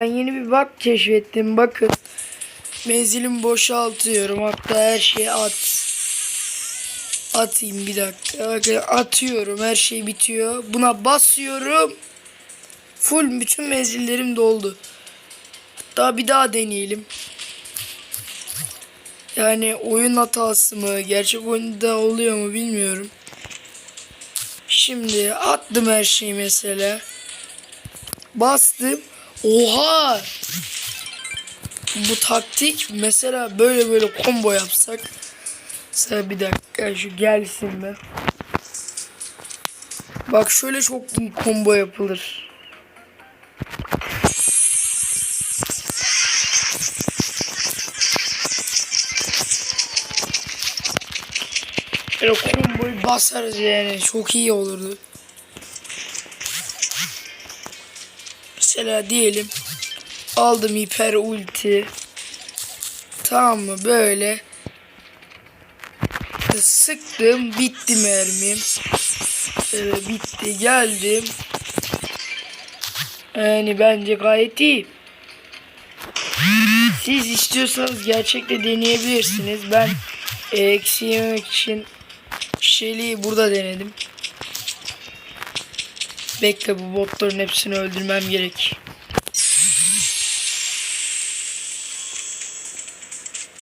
Ben yeni bir bug keşfettim. Bakın. Menzilimi boşaltıyorum. Hatta her şeyi at. Atayım bir dakika. Bakın atıyorum. Her şey bitiyor. Buna basıyorum. Full bütün menzillerim doldu. Hatta bir daha deneyelim. Yani oyun hatası mı? Gerçek oyunda oluyor mu bilmiyorum. Şimdi attım her şeyi mesela. Bastım. Oha! Bu taktik mesela böyle böyle combo yapsak. Mesela bir dakika şu gelsin be. Bak şöyle çok iyi combo yapılır. Böyle komboyu basarız yani. Çok iyi olurdu. Mesela diyelim aldım hiper ulti. Tamam mı? Böyle sıktım. Bitti mermim. Böyle bitti. Geldim. Yani bence gayet iyi. Siz istiyorsanız gerçekte deneyebilirsiniz. Ben e, eksi yememek için Shelly'i burada denedim. Bekle bu botların hepsini öldürmem gerek.